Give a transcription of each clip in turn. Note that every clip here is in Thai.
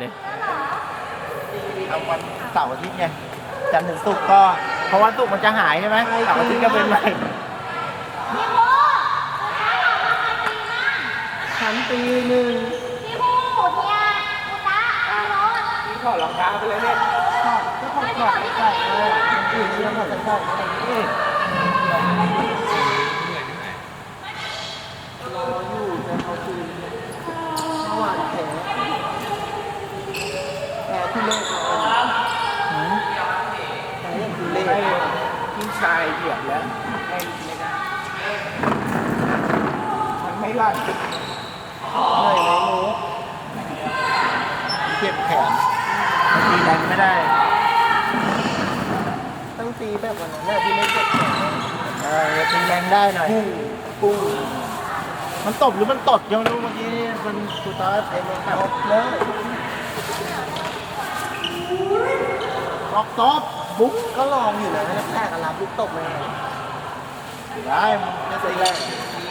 เลยเอาวันเสาร์อาทิตย์ไงจันทร์ถึงศุกร์ก็เพราะวันศุกร์มันจะหายใช่ไหมเสาร์อาทิตย์ก็เป็นใหม่พี่โมคุณตาถามใครตีมั่งฉันปีหนึ่งพี่โมเทียคุณตาพี่โรสที่ถอดรองเท้าไปเลยเนี่ยถอดก็ถอดถอดใส่เลยอื่นที่เราถอดใส่ใส่อะไรอย่างนี้รออยู่จะเอาคืนเมื่อวานแผลแผลที่เล็กแผลยังคือเล็ก พี่ชายเหยียบแล้วไม่ไม่ได้ มันไม่ลั่นเหนื่อยไหมหนูเจ็บแขนตีแรงไม่ได้ ต้องตีแบบวันนั้นแหละที่ไม่เจ็บแขนเออตีแรงได้หน่อยพุ่งปุ้งมันตบหรือมันตดยังรู้เมื่อกี้มันสุดท้ายไอ้มันขับตบเลยล็อกตบ บุ๊กก็ลองอยู่นะแรกๆรับลูกตบมาได้มันไม่ตีแรง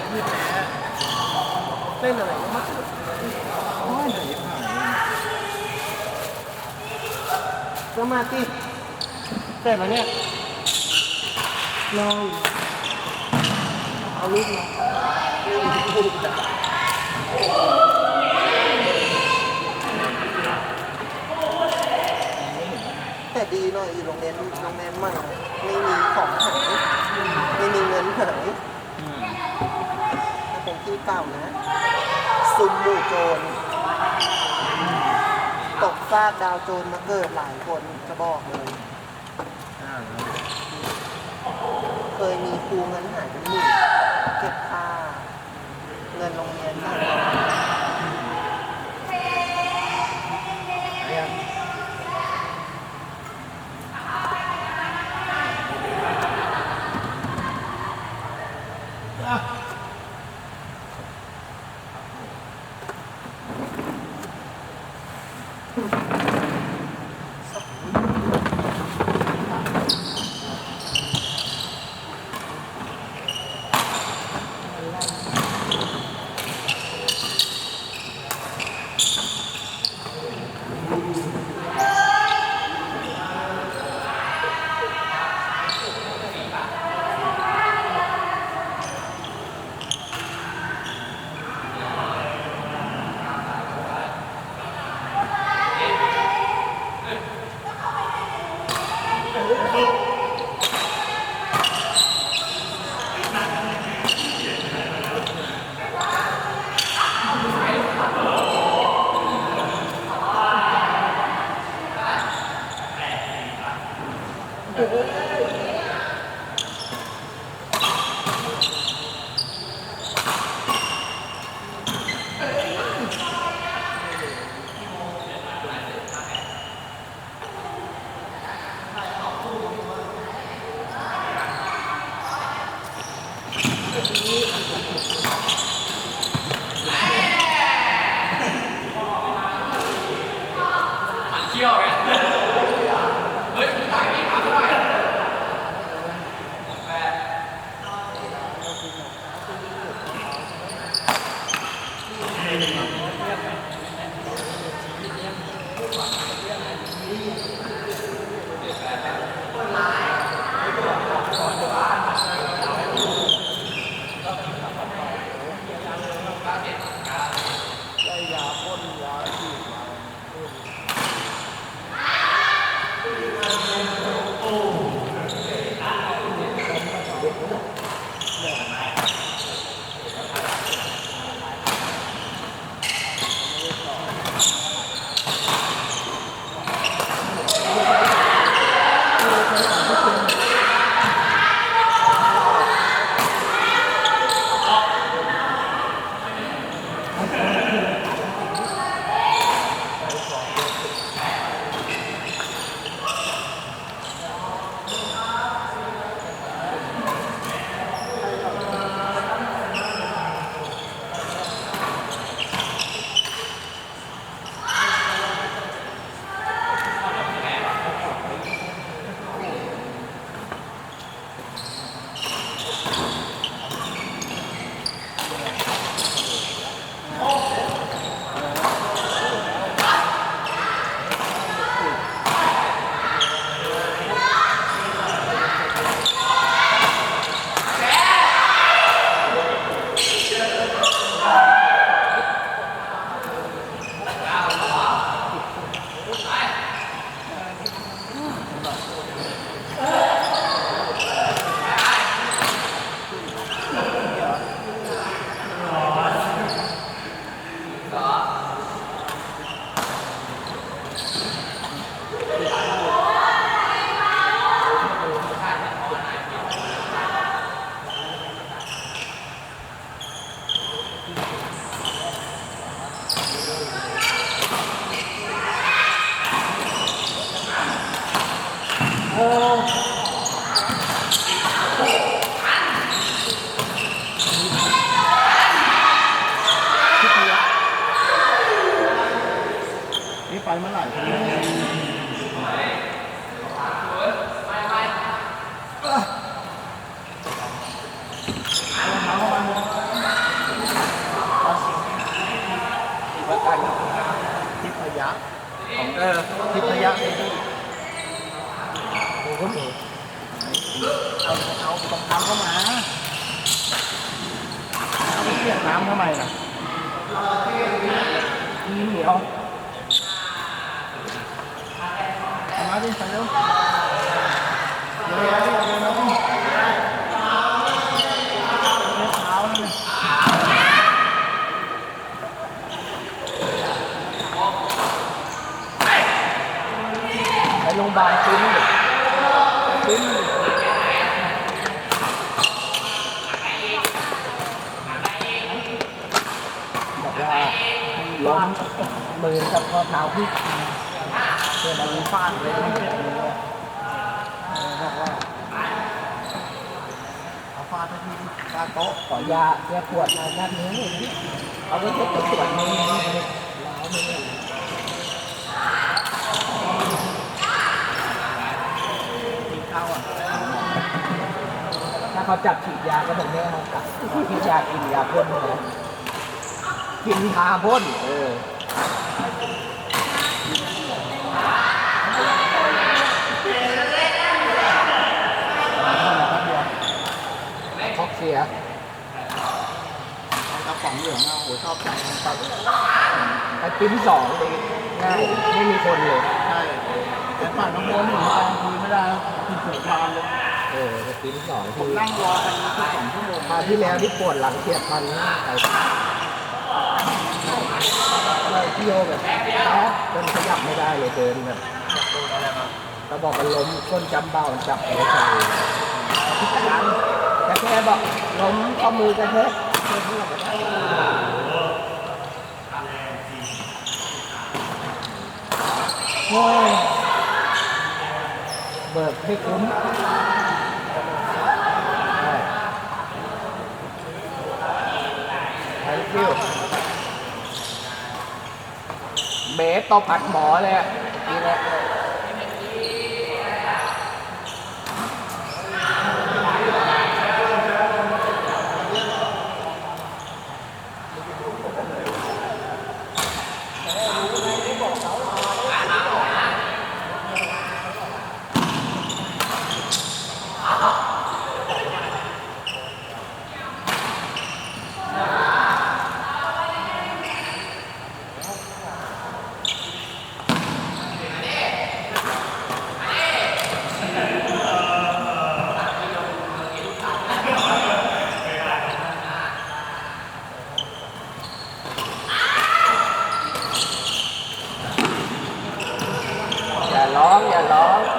ขึ้นนะเล่นอะไรก็มาโอ้ยเหนื่อยผ่านก็มาที่เสร็จแล้วเนี่ยลองเอาลูกมา แต่ดีหน่อยอยู่โรงเรียนโรงเรียนใหม่ไม่มีของหายไม่มีเงินหายอืมถ้าเป็นที่เก่านะซุมหมู่โจรตกซากดาวโจรมาเกิดหลายคนจะบอกเลยอ่าเคยมีครูเงินหายเป็นหมื่นเก็บค่า เงินโรงเรียนค่า 啊 ได้ ของทิพยะนี่โอ้โหเอาเอารงเท้าเข้ามาเอาไปเปียกน้ำทำไมล่ะอืมเดี๋ยวเอามาดิไปเร็วเดี๋ยวเดี๋ยวเดี๋ยวเดี๋ยวเดี๋ยวเท้านั่นน่ะ ไป โรงพยาบาลปิ้นดิปิ้นดิบอกว่าล้มมือกับข้อเท้าพลิกเพื่อนเอามือฟาดเลยไม่เจ็บเลยอะเออบอกว่าเอาฟาดไปที่ตาโต๊ะขอยาแก้ปวดมาด้านนี้หน่อยนะเอาไว้เช็ดตัวปวดมือนี่เลยแล้วมือกินข้าวอะ ถ้า เขาจับฉีดยาก็ต้องไม่เอาจับฉีดยากินยาพ่นนะกินทาพ่นเออท็อกเสียกระป๋องเหลืองอะโหชอบจังมันตัดไอ้ปิ้นสองเลยง่ายไม่มีคนเลย ใช่แต่ฝั่งน้องโบนหนูกลางคืนไม่ได้คือเสือกบานเลย เออไอ้ปิ้นสองผมที่นั่งรอกันคือสองชั่วโมงคราวที่แล้วที่ปวดหลังเสียบพันนี่ไปเลยพี่โยแบบแป๊บจนขยับไม่ได้เลยเดินแบบเราบอกมันล้มก้นจำเบ้ามันจับหัวใจพิการแต่แค่บอกล้มข้อมือกระแทกเพื่อนเพื่อนกระแทกโอ้ยเบิกให้คุ้มใช่ คิวเบสต่อผัดหมอเลยอะนี่แหละ อย่า